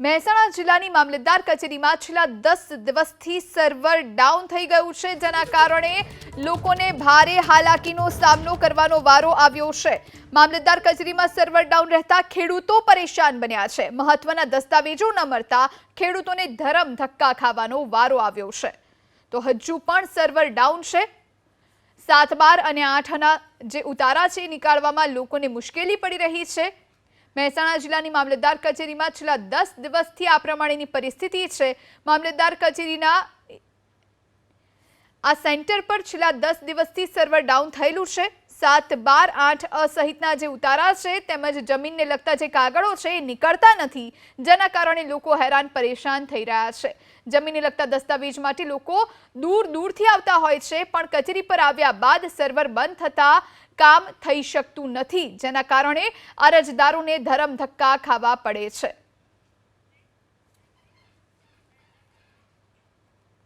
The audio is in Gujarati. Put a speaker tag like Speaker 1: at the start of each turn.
Speaker 1: મહેસાણા જિલ્લાની મામલતદાર કચેરીમાં છેલ્લા દસ દિવસથી સર્વર ડાઉન થઈ ગયું છે, જેના કારણે લોકોને ભારે હાલાકીનો સામનો કરવાનો વારો આવ્યો છે. મામલતદાર કચેરીમાં સર્વર ડાઉન રહેતા ખેડૂતો પરેશાન બન્યા છે. મહત્વના દસ્તાવેજો ન મળતા ખેડૂતોને ધરમ ધક્કા ખાવાનો વારો આવ્યો છે. તો હજુ પણ સર્વર ડાઉન છે? સાત બાર અને આઠના જે ઉતારા છે, એ નીકાળવામાં લોકોને મુશ્કેલી પડી રહી છે. મહેસાણા જિલ્લાની મામલતદાર કચેરીમાં છેલ્લા દસ દિવસથી આ પ્રમાણેની પરિસ્થિતિ છે. મામલતદાર કચેરીના આ સેન્ટર પર છેલ્લા દસ દિવસથી સર્વર ડાઉન થયેલું છે. સાત બાર આઠ અ સહિતના જે ઉતારા છે તેમજ જમીનને લગતા જે કાગળો છે એ નીકળતા નથી. જેના કારણે લોકો હેરાન પરેશાન થઈ રહ્યા છે. જમીનને લગતા દસ્તાવેજ માટે લોકો દૂર દૂરથી આવતા હોય છે, પણ કચેરી પર આવ્યા બાદ સર્વર બંધ થતા કામ થઈ શકતું નથી જેના કારણે અરજદારોને ધરમ ધક્કા ખાવા પડે છે.